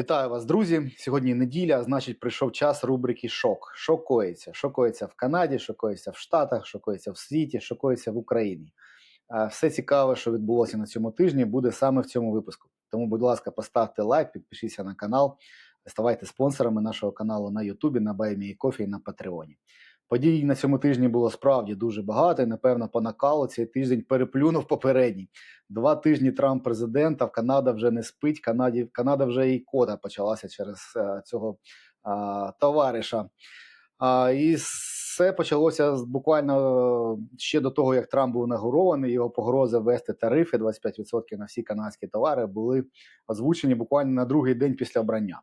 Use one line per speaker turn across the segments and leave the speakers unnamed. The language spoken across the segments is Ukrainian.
Вітаю вас, друзі. Сьогодні неділя, значить, прийшов час рубрики Шок. Що коїться в Канаді, що в Штатах, що коїться в світі, що коїться в Україні. Все цікаве, що відбулося на цьому тижні, буде саме в цьому випуску. Тому, будь ласка, поставте лайк, підпишіться на канал, ставайте спонсорами нашого каналу на Ютубі, на Баймі Кофі і на Патреоні. Подій на цьому тижні було справді дуже багато, і напевно по цей тиждень переплюнув попередній. Два тижні Трамп президента, в Канада вже не спить. Канаді Канада вже і кода почалася через е, цього а, товариша. А, і все почалося буквально е, ще до того, як Трамп був нагорований. Його погрози ввести тарифи 25% на всі канадські товари були озвучені буквально на другий день після обрання.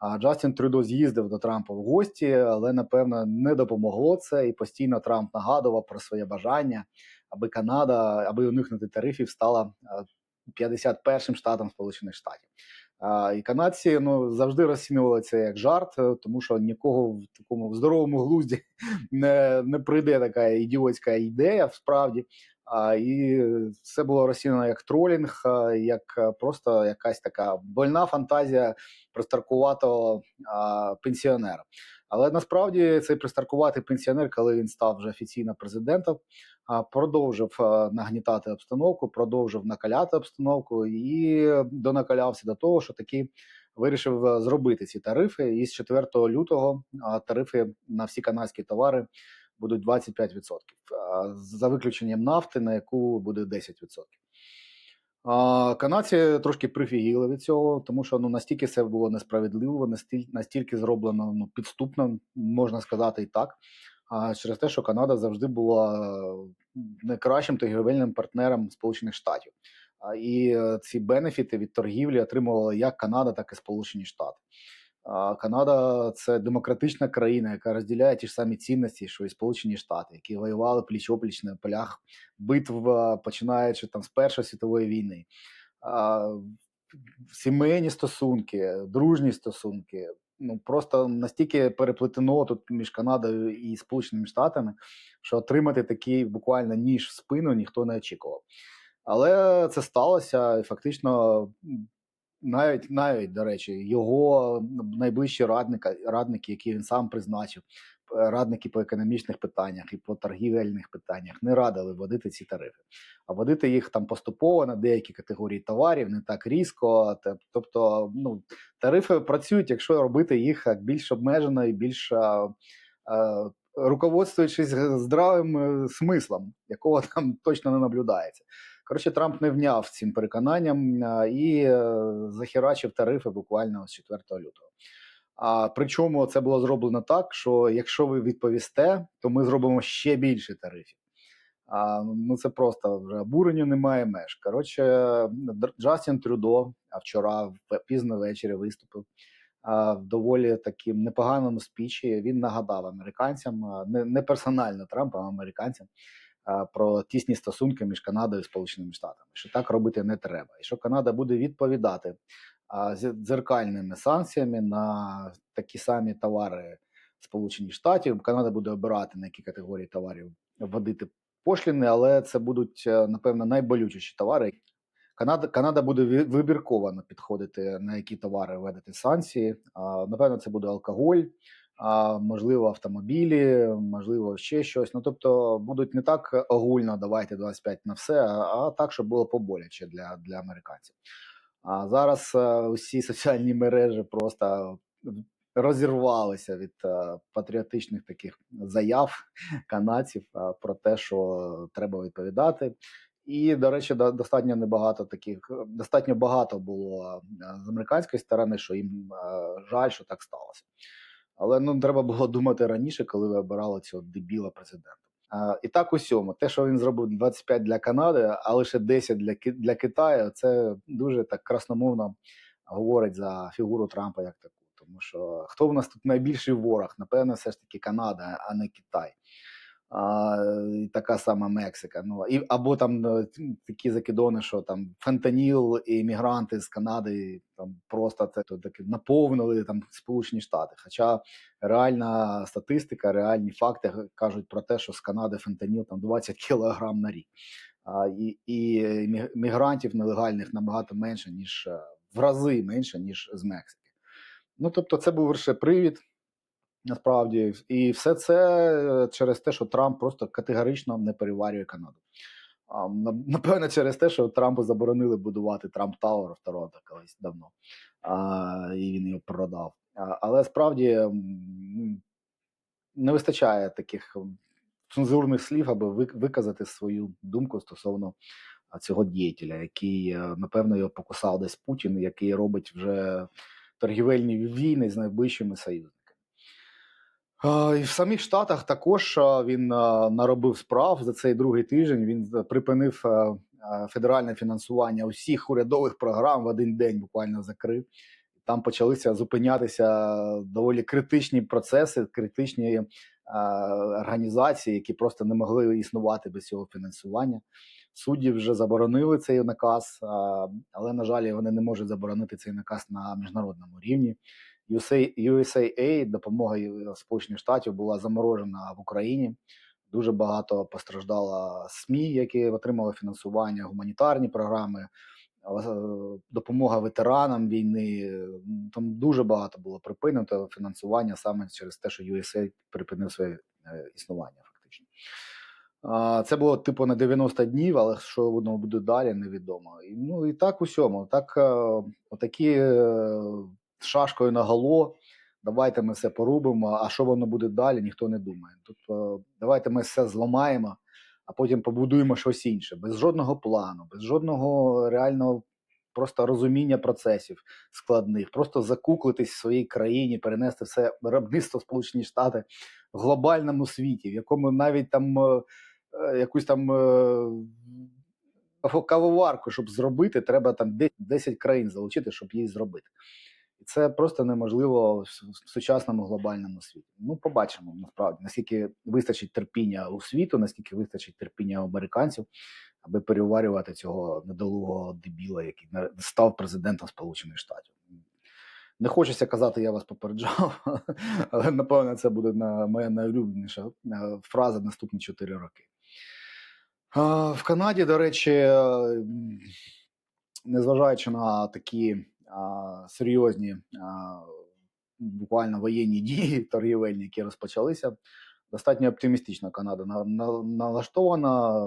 А Джастін Трюдо з'їздив до Трампа в гості, але напевно не допомогло це. І постійно Трамп нагадував про своє бажання, аби Канада, аби уникнути тарифів, стала е, 51-м штатом Сполучених Штатів. І канадці ну завжди розцінювали це як жарт, е, тому що нікого в такому здоровому глузді не, не прийде така ідіотська ідея справді. А, і це було розцінено як тролінг, як просто якась така больна фантазія пристаркуватого а, пенсіонера. Але насправді цей пристаркуватий пенсіонер, коли він став вже офіційно президентом, продовжив нагнітати обстановку, продовжив накаляти обстановку і донакалявся до того, що таки вирішив зробити ці тарифи. І з 4 лютого тарифи на всі канадські товари будуть 25%, за виключенням нафти, на яку буде 10%. А, канадці трошки прифігіли від цього, тому що ну настільки це було несправедливо, настільки, зроблено ну, підступно, можна сказати і так. А через те, що Канада завжди була найкращим торгівельним партнером Сполучених Штатів. І е, ці бенефіти від торгівлі отримували як Канада, так і Сполучені Штати. Канада це демократична країна, яка розділяє ті ж самі цінності, що і Сполучені Штати, які воювали пліч-опліч на полях битв, починаючи там з Першої світової війни. Сімейні стосунки, дружні стосунки. Ну просто настільки переплетено тут між Канадою і Сполученими Штатами, що отримати такий буквально ніж в спину ніхто не очікував. Але це сталося, і фактично, навіть навіть до речі, його найближчі радника, радники, які він сам призначив, е, радники по економічних питаннях і по торгівельних питаннях, не радили вводити ці тарифи. А вводити їх там поступово на деякі категорії товарів, не так різко. Тобто, ну тарифи працюють, якщо робити їх більш обмежено і більш. а, а, Руководствуючись здравим е, смислом, якого там точно не наблюдається. Коротше, Трамп не вняв цим переконанням і е, захерачив тарифи буквально з 4 лютого. А причому це було зроблено так, що якщо ви відповісте, то ми зробимо ще більше тарифів. А, ну це просто вже обуренню немає меж. Коротше, Джастін Трюдо а вчора пізно ввечері виступив а, в доволі таким непоганому спічі. Він нагадав американцям, не, не персонально Трампа, а американцям. А, Про тісні стосунки між Канадою і Сполученими Штатами, що так робити не треба, і що Канада буде відповідати з- дзеркальними санкціями на такі самі товари Сполучених Штатів. Канада буде обирати на які категорії товарів вводити пошліни, але це будуть е, напевно найболючіші товари. Канада, Канада буде вибірковано підходити на які товари введити санкції. Напевно, це буде алкоголь, а, можливо, автомобілі, можливо, ще щось. Ну тобто будуть не так огульно давайте 25 на все, а, так, щоб було поболяче для, для американців. А зараз е, усі соціальні мережі просто розірвалися від е, патріотичних таких заяв канадців е, про те, що треба відповідати. І, до речі, достатньо небагато таких, достатньо багато було з американської сторони, що їм жаль, що так сталося. Але ну треба було думати раніше, коли ви обирали цього дебіла президента. А, і так усьому, те, що він зробив 25 для Канади, а лише 10 для для Китаю, це дуже так красномовно говорить за фігуру Трампа як таку. Тому що хто в нас тут найбільший ворог? Напевно, все ж таки Канада, а не Китай. А, і така сама Мексика. Ну і або там е, такі закидони, що там фентаніл і іммігранти з Канади там просто це то таки наповнили там Сполучені Штати. Хоча реальна статистика, реальні факти кажуть про те, що з Канади фентаніл там 20 кілограм на рік. А, і, і мігрантів нелегальних набагато менше, ніж е, в рази менше, ніж з Мексики. Ну, тобто, це був лише привід, насправді, і все це е, через те, що Трамп просто категорично не переварює Канаду. Напевно, через те, що Трампу заборонили будувати Трамп Тауер в Торонто колись давно, а, і він його продав. Але справді не вистачає таких цензурних слів, аби виказати свою думку стосовно цього діятеля, який, е, напевно, його покусав десь Путін, який робить вже торгівельні війни з найближчими союзниками. А, І в самих Штатах також він наробив справ за цей другий тиждень. Він припинив федеральне фінансування усіх урядових програм в один день, буквально закрив. Там почалися зупинятися доволі критичні процеси, критичні а, організації, які просто не могли існувати без цього фінансування. Судді вже заборонили цей наказ, а, але на жаль, вони не можуть заборонити цей наказ на міжнародному рівні. USA, USAID, допомога Сполучених Штатів була заморожена в Україні. Дуже багато постраждало СМІ, які отримали фінансування, гуманітарні програми, е, допомога ветеранам війни. Там дуже багато було припинено фінансування саме через те, що USAID припинив своє е, існування фактично. Це було типу на 90 днів, але що воно буде далі, невідомо. Ну і так усьому. Так, е, отакі шашкою на голо. Давайте ми все порубимо, а що воно буде далі, ніхто не думає. Тобто, давайте ми все зламаємо, а потім побудуємо щось інше, без жодного плану, без жодного реального просто розуміння процесів складних, просто закуклитись в своїй країні, перенести все виробництво Сполучені Штати в глобальному світі, в якому навіть там е, е, якусь там е, кавоварку, щоб зробити, треба там 10 10 країн залучити, щоб її зробити. І це просто неможливо в сучасному глобальному світі. Ну, побачимо насправді, наскільки вистачить терпіння у світу, наскільки вистачить терпіння американців, аби переварювати цього недолугого дебіла, який став президентом Сполучених Штатів. Не хочеться казати, я вас попереджав, але напевно це буде моя найулюбленіша е, фраза наступні 4 роки. В Канаді, до речі, незважаючи на такі серйозні буквально воєнні дії торгівельні, які розпочалися, достатньо оптимістично Канада на, на, налаштована.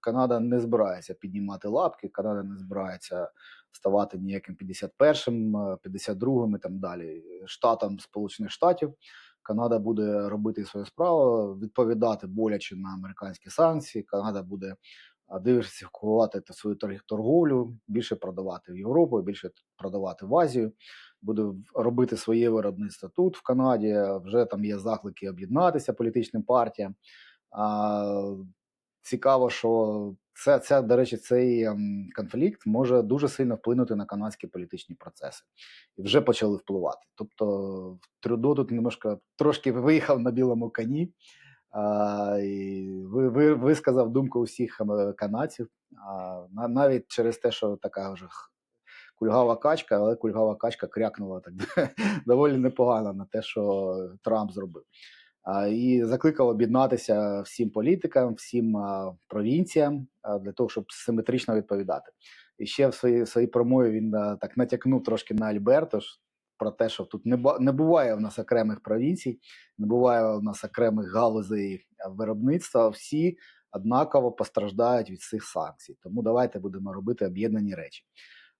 Канада не збирається піднімати лапки, Канада не збирається ставати ніяким 51-м, е, 52-м і там далі штатом Сполучених Штатів. Канада буде робити свою справу, відповідати боляче на американські санкції. Канада буде диверсифікувати та свою торг- торговлю, більше продавати в Європу, більше продавати в Азію. Буде робити своє виробництво тут, в Канаді. Вже там є заклики об'єднатися політичним партіям. А, цікаво, що це, це, до речі, цей ем, конфлікт може дуже сильно вплинути на канадські політичні процеси. І вже почали впливати. Тобто Трюдо тут немножко трошки виїхав на білому коні. А, і ви, ви, висказав думку усіх ем, канадців, а, на- навіть через те, що така вже кульгава качка, але кульгава качка крякнула так доволі непогано на те, що Трамп зробив. А, І закликав об'єднатися всім політикам, всім а, провінціям а, для того, щоб симетрично відповідати. І ще в своїй, своїй промові він а, так натякнув трошки на Альберто про те, що тут не, не буває в нас окремих провінцій, не буває в нас окремих галузей виробництва. Всі однаково постраждають від цих санкцій. Тому давайте будемо робити об'єднані речі.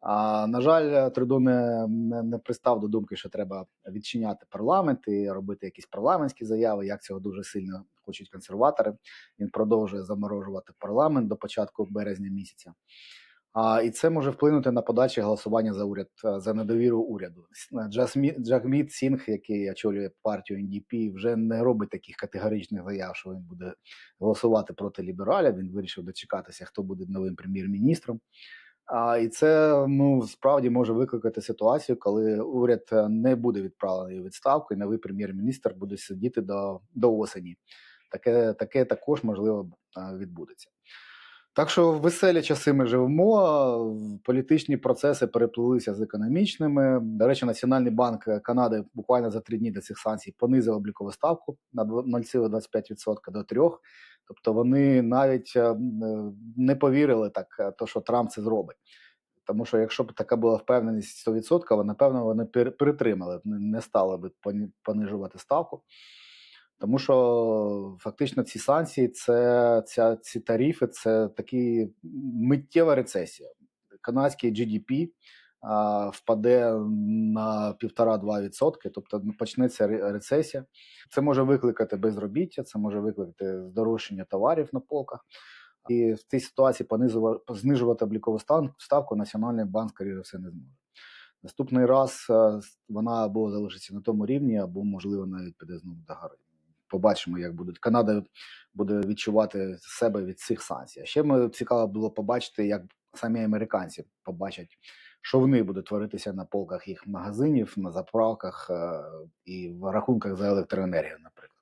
А, на жаль, Трудо не, не, не пристав до думки, що треба відчиняти парламент і робити якісь парламентські заяви, як цього дуже сильно хочуть консерватори. Він продовжує заморожувати парламент до початку березня місяця. А, і це може вплинути на подальше голосування за уряд е, за недовіру уряду. Джасмі, Джагміт Сінг, який очолює партію НДП, вже не робить таких категоричних заяв, що він буде голосувати проти лібералів. Він вирішив дочекатися, хто буде новим прем'єр-міністром. А, і це ну справді може викликати ситуацію, коли уряд е, не буде відправлений у відставку, і новий прем'єр-міністр буде сидіти до, до осені. Таке, таке також можливо е, відбудеться. Так що в веселі часи ми живемо. Політичні процеси переплилися з економічними. До речі, Національний банк Канади буквально за три дні до цих санкцій понизив облікову ставку на 0,25% до 3%. Тобто вони навіть е, е, не повірили так, е, то, що Трамп це зробить. Тому що якщо б така була впевненість 100%, напевно, вони пер- перетримали, не стали б понижувати ставку. Тому що фактично ці санкції, це ця, ці тарифи, це такі миттєва рецесія. Канадський GDP а, впаде на 1,5-2%, тобто почнеться рецесія. Це може викликати безробіття, це може викликати здорожчання товарів на полках. І в цій ситуації понизува- знижувати облікову ставку Національний банк, скоріше все, не зможе. Наступний раз е, вона або залишиться на тому рівні, або, можливо, навіть піде знову до гори. Побачимо, як будуть. Канада буде відчувати себе від цих санкцій. А ще ми цікаво було побачити, як самі американці побачать, що вони будуть творитися на полках їх магазинів, на заправках е, і в рахунках за електроенергію, наприклад.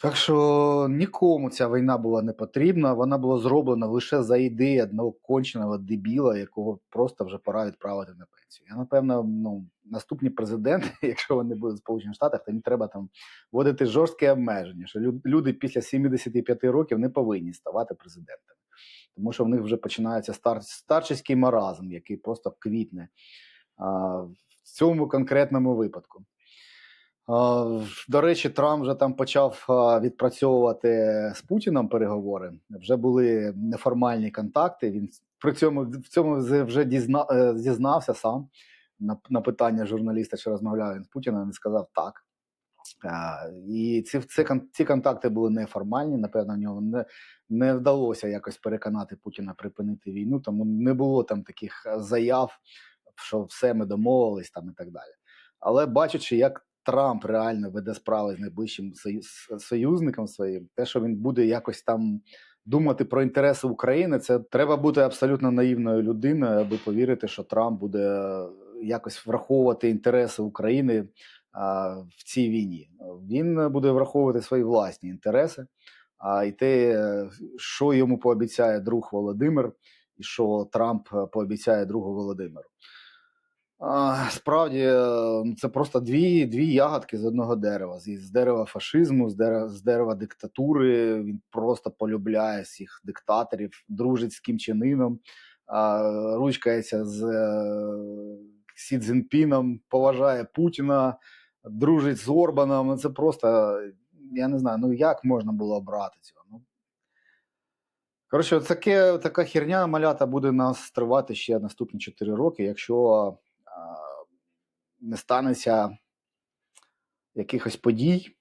Так що нікому ця війна була не потрібна. Вона була зроблена лише за ідеї одного конченого дебіла, якого просто вже пора відправити на пенсію. Я напевно, ну наступні президенти, якщо вони будуть в Сполучених Штатах, то їм треба там вводити жорсткі обмеження, що люди після 75 років не повинні ставати президентами, тому що в них вже починається стар, старческий маразм, який просто квітне а, в цьому конкретному випадку. В- До речі, Трамп вже там почав відпрацьовувати з Путіном переговори. Вже були неформальні контакти. Він при цьому в цьому вже дізна, е, зізнався сам на, на питання журналіста, чи розмовляв він з Путіним. Він сказав так. І ці, ці, ці контакти були неформальні. Напевно, в нього не, не вдалося якось переконати Путіна припинити війну, тому не було там таких е, заяв, що все ми домовились там і так далі. Але бачачи, як Трамп реально веде справи з найближчим союзником своїм, те, що він буде якось там думати про інтереси України, це треба бути абсолютно наївною людиною, аби повірити, що Трамп буде якось враховувати інтереси України а, в цій війні. Він буде враховувати свої власні інтереси, а і те, е, що йому пообіцяє друг Володимир, і що Трамп е, пообіцяє другу Володимиру. А, Справді, е, це просто дві, дві ягодки з одного дерева. З, дерева фашизму, з дерева, з дерева диктатури. Він просто полюбляє всіх диктаторів, дружить з Кім Чен Іном, ручкається з е, Сі Цзіньпіном, поважає Путіна, дружить з Орбаном. Ну, Це просто, я не знаю, ну як можна було обрати цього? Ну, Коротше, таке, така херня малята буде нас тривати ще наступні 4 роки, якщо не станеться якихось подій,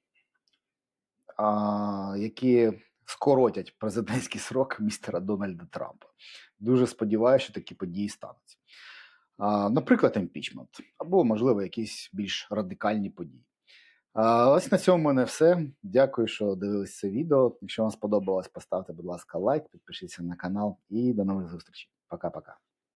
які скоротять президентський срок містера Дональда Трампа. Дуже сподіваюся, що такі події стануться. Наприклад, імпічмент, або, можливо, якісь більш радикальні події. Ось на цьому в мене все. Дякую, що дивились це відео. Якщо вам сподобалось, поставте, будь ласка, лайк, підпишіться на канал і до нових зустрічей. Пока-пока.